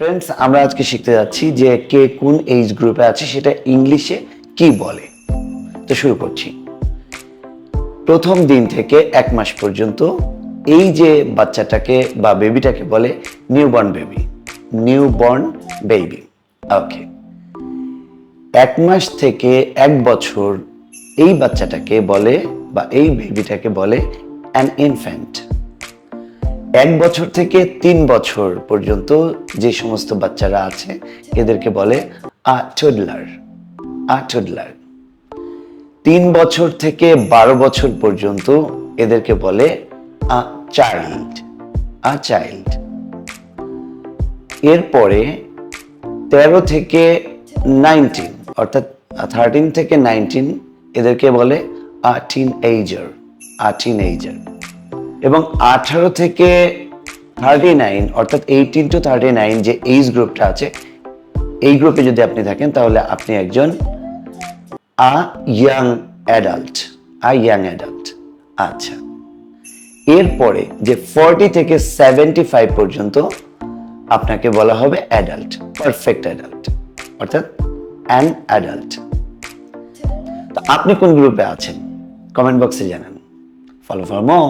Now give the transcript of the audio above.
Friends আমরা আজকে শিখতে যাচ্ছি যে কে কোন এইজ গ্রুপে আছে, সেটা ইংলিশে কি বলে। তো শুরু করছি। প্রথম দিন থেকে এক মাস পর্যন্ত এই যে বাচ্চাটাকে বা বেবিটাকে বলে নিউবর্ন বেবি নিউবর্ন বেবি ওকে এক মাস থেকে এক বছর এই বাচ্চাটাকে বলে বা এই বেবিটাকে বলে অ্যান ইনফ্যান্ট এক বছর থেকে তিন বছর পর্যন্ত যে সমস্ত বাচ্চারা আছে, এদেরকে বলে আ টুডলার আ টুডলার তিন বছর থেকে বারো বছর পর্যন্ত এদেরকে বলে আ চাইল্ড আ চাইল্ড এরপরে তেরো থেকে নাইনটিন, অর্থাৎ থার্টিন থেকে নাইনটিন এদেরকে বলে আ টিন এইজার আ টিন এইজার এবং আঠারো থেকে থার্টি নাইন অর্থাৎ এইটিন টু থার্টি নাইন যে এইজ গ্রুপটা আছে, এই গ্রুপে যদি আপনি থাকেন, তাহলে আপনি একজন a young adult a young adult আচ্ছা। এরপরে যে ফর্টি থেকে সেভেন্টি ফাইভ পর্যন্ত আপনাকে বলা হবে অ্যাডাল্ট পারফেক্ট অ্যাডাল্ট অর্থাৎ অ্যান অ্যাডাল্ট তো আপনি কোন গ্রুপে আছেন? কমেন্ট বক্সে জানান। Follow for more